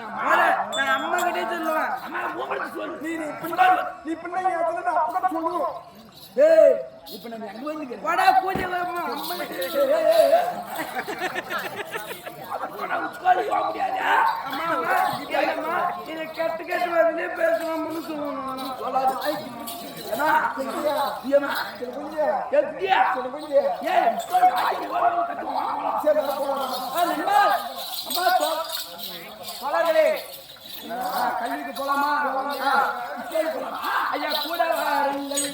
நான் அம்மா கிட்டே சொல்லுவேன். அம்மா உங்களுக்கு சொல்லு. நீ நீ பின்ன நீ பின்ன ஏத்துல நான் அப்பதான் சொல்லுவோம் ஏய் இப்ப நம்ம எங்க வந்து வாடா பூஜை அம்மா அம்மா உட்காந்து போக முடியாது. அம்மா அம்மா இல்லம்மா இதை கட்டு கட்டு வந்து பேசலாம்னு சொல்லணும் சொல்லாது. ஏன்னா எப்படியா சரி அம்மா மலர்களே கல்விக்கு போலாமா? ஆ, சரி, ஆ, ஐயா கூட வாருங்கள்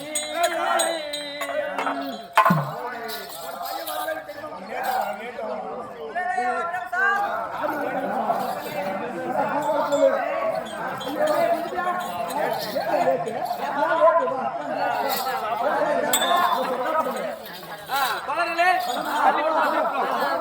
ஆ, தோழர்களே கல்விக்கு வந்திருக்கிறோம்.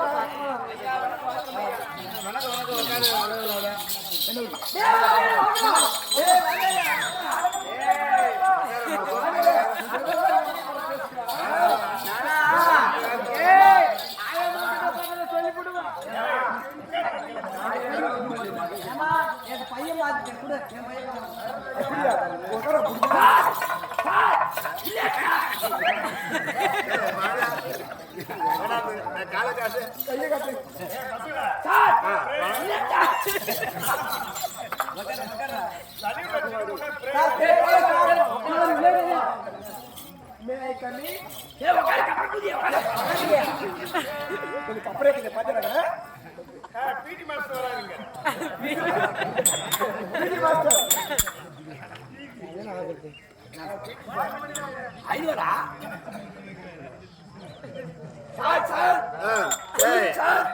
ஏய், ஆயிரம் ரூபாய் கிட்ட சொல்லி போடுவேன். ஏம்மா, என் பையன் பார்த்துட்டேன் கொடு, என் பையன் பார்த்துட்டேன். கையை காட்டு மே ஐ ஏய்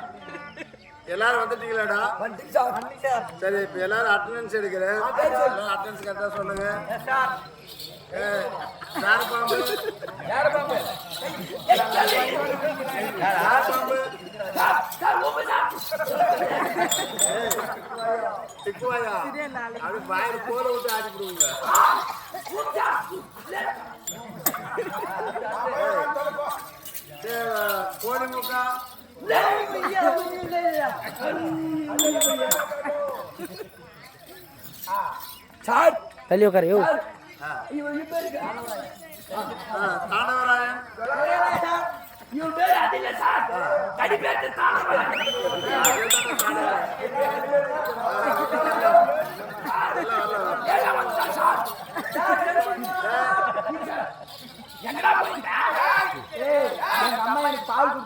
எல்லாரும் வந்துட்டீங்களாடா? சரி இப்ப எல்லாரும் அட்டண்டன்ஸ் எடுக்கிறேன் எல்லாரும் அட்டண்டன்ஸ் கரெக்டா சொல்லுங்க. யார் பாம்பு? யார் பாம்பு? திக்குவாயா அது வாயில போல விட்டு ஆடி விடுவீங்க கோடி முக்கா தள்ளி உட்காரு யோ. தாண்டவராயன் நீ வந்து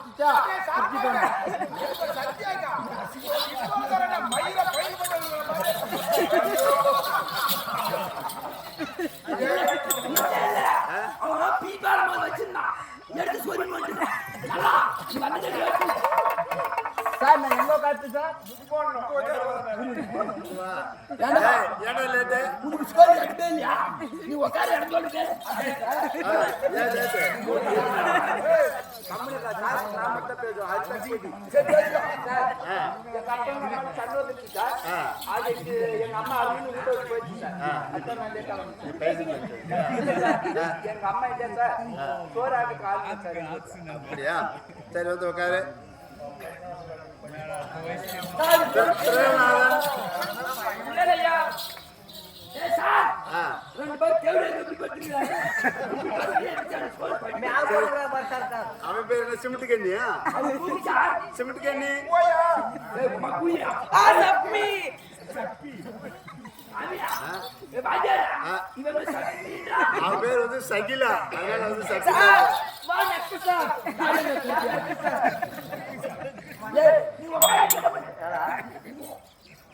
சார் நான் எங்க சார். நீ உட்கார இடத்துல எங்க அம்மா இல்ல சார் சார் அப்படியா சரி வந்து உட்காரு ரெண்டு பேரும் ఆమె పేరు సిమెంట్ గన్ని సిమెంట్ గన్ని ఆ పేరు వద్దు సకిల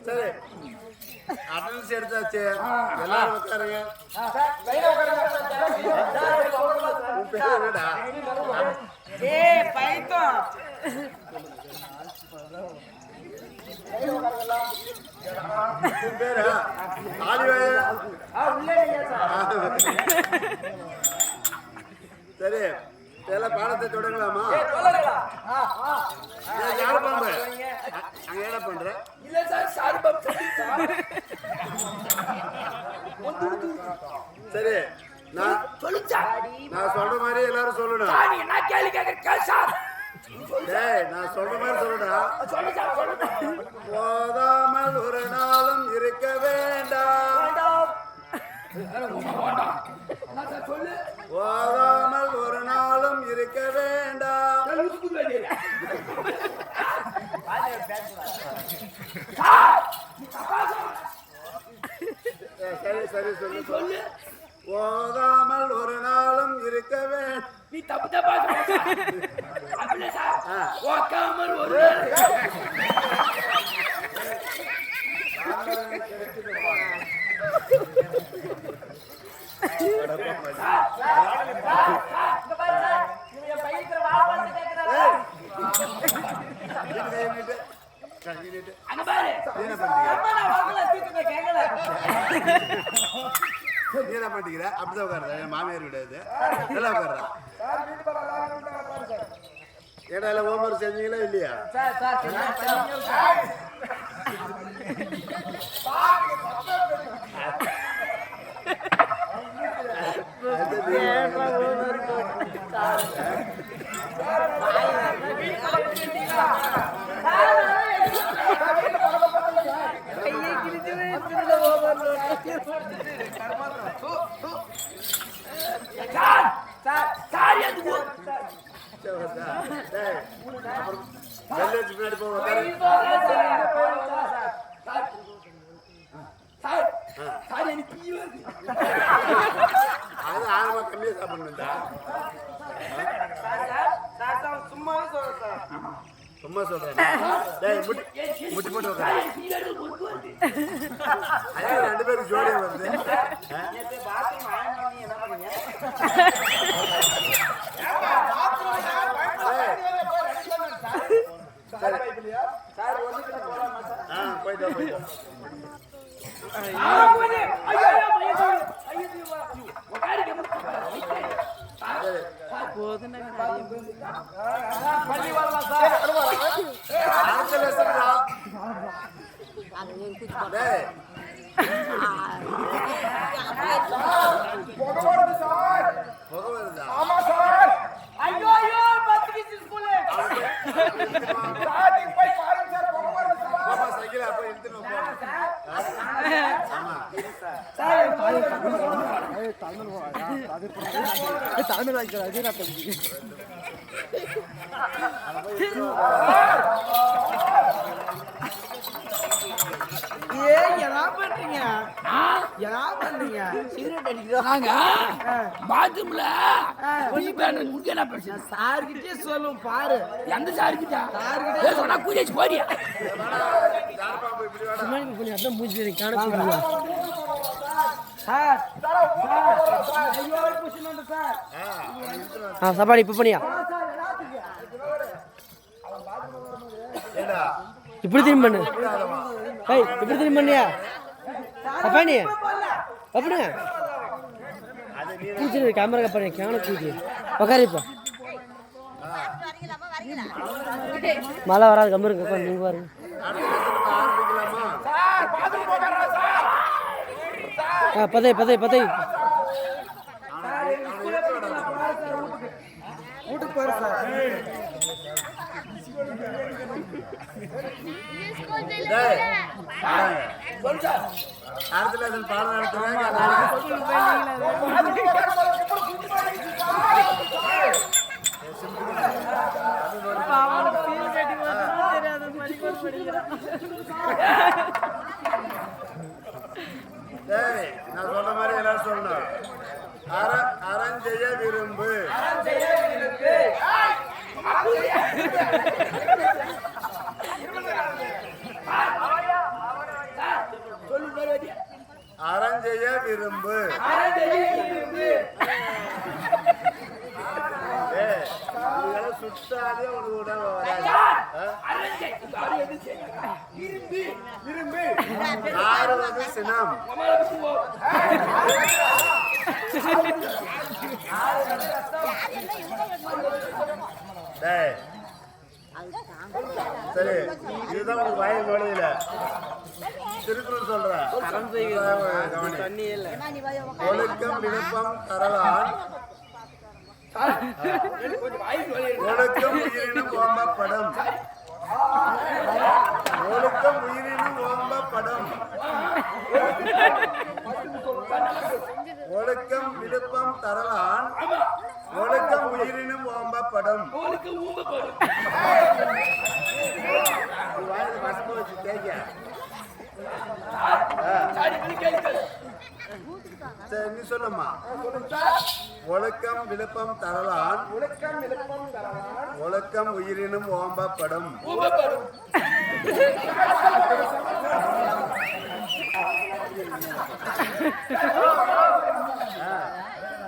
సరే அட்டன்ஸ் எடுத்தாச்சு. எல்லாரும் உட்காருங்க. உன் பேர் என்னடா? ஏய் பைத்தம் உன் பேரா? ஆலிவாயா சரி. இதெல்லாம் பாடத்தை தொடங்கலாமா? யாரு அங்க என்ன பண்ற? இல்ல சார் சார்பம் சரி நான் சொல்லுச்சா? நான் சொல்ற மாதிரி எல்லாரும் சொல்லணும். சார், நீ என்ன கேள்வி கேட்கற கேள் சார். நான் சொல்ற மாதிரி சொல்லுடா. சொல்லு போதாமல் ஒரு நாளும் இருக்க வேண்டாம். போதாமல் சரி சரி சொல்லு சொல்லு போதாமல் ஒரு நாளும் இருக்க வேண்டாம் நீ தப்பு தப்பா உக்காமல் ஒரு கை நீட்டு. கை நீட்டு. அங்க பாரு நீ என்ன பண்றீங்க கேட்கல நீ அப்படிதான் என் மாமியார் கிடையாது நல்லா உட்காருறா இடையில செஞ்சீங்களா இல்லையா சார் எதுக்கு டேய், அப்புறம் bell வச்சு பின்னாடி போ உட்காரு. சார் சார் எனக்கு ஈ வருது அது ஆரம்ப கம்மியா சாப்பிடணும்டா சும்மா சொல்றேன். டேய் முட்டி முட்டி போட்டு ரெண்டு பேரும் ஜோடியா வருது ஆ போயிட்டு வா, போயிட்டு வா. ஆ, போகுது. ஐயோ, ஐயோ, ஐயோ, ஐயோ, ஐயோ, உட்காரு, அடுத்த லட்சம்டா. டேய், புகை வருது சார் புகை வருதா? ஆமா சார் ஐயோ ஐயோ பத்து பீஸ் ஸ்கூலு சார் நீங்க போய் பாருங்க சார் புகை வருது சார் பாப்பா சைக்கிள் அப்ப எடுத்துட்டு வா, போ. ஆமா ஏ என்ன பண்றீங்க? என்ன பண்றீங்க? சிகரெட் அடிக்கிறோம். பாத்ரூம்ல குடி பேன முக்கிய என்ன பிரச்சனை? சார் கிட்டே சொல்லும் பாரு. எந்த சாரு கிட்ட ஏய், சொன்னா கூலியாச்சு போறியா? இப்படி வாடா. சார். சப்பாடி இப்போ பண்ணியா? இப்படி திரும்பி பண்ணு. ஏய் இப்படி திரும்பி பண்ணியா? அப்பா நீ அப்படிங்க அது பூச்சி கேமரா பண்ணி கேன பூச்சி. உக்காரு இப்போ. மழை வராது கம்பருங்க உட்காந்து நீங்க பாருங்க. ஆ பதை பதை பதை. வீட்டுக்கு போயிரு சார். டேய், வாடாங்க. அடுத்த lesson பாடம் டேய், நான் சொல்ற மாதிரி எல்லாரும் சொல்லணும். அற அறஞ்செய்ய விரும்பு சொல்லு பாரு அறஞ்செய்ய விரும்பு. சுத்தாதே உனக்கு வராது? ஆறுவது சினம். சரி இதுதான் உனக்கு வாயில் நுழையில திருக்குறள் சொல்றேன். ஒழுக்கம் விழுப்பம் இருக்கு. ஒழுக்கம் உயிரினும் ஓம்பப்படும். ஒழுக்கம் உயிரினும் ஓம்பப்படும். ஒழுக்கம் விழுப்பம் தரலான் ஒழுக்கம் உயிரினும் ஓம்பப்படும். உங்களுக்கு ஊம்பப்படும். நீ சொல்லம்மா. ஒழுக்கம் விழுப்பம் தரலான். ஒழுக்கம் விழுப்பம் தரலாம் ஒழுக்கம் உயிரினும் ஓம்பப்படும்.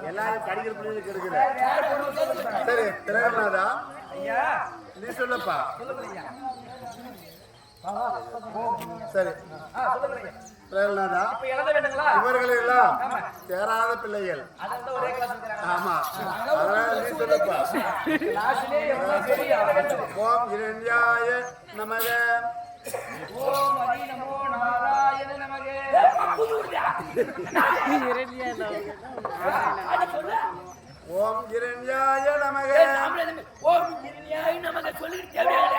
எல்லாரும் கடிக்கிற பிள்ளைகளுக்கு இருக்குது சரி திரகநாதா நீ சொல்லப்பா. சரி. இவர்கள் எல்லாம் சேராத பிள்ளைகள். ஆமா. அதனால நீ சொல்லப்பா ஓம் இரண்யாய நமக. ஓம் ஹரி நமோ நாராயண நமகே. ஓம் இரண்யாய நமக. ஓம் நமக்கு சொல்லிட்டு தேவையான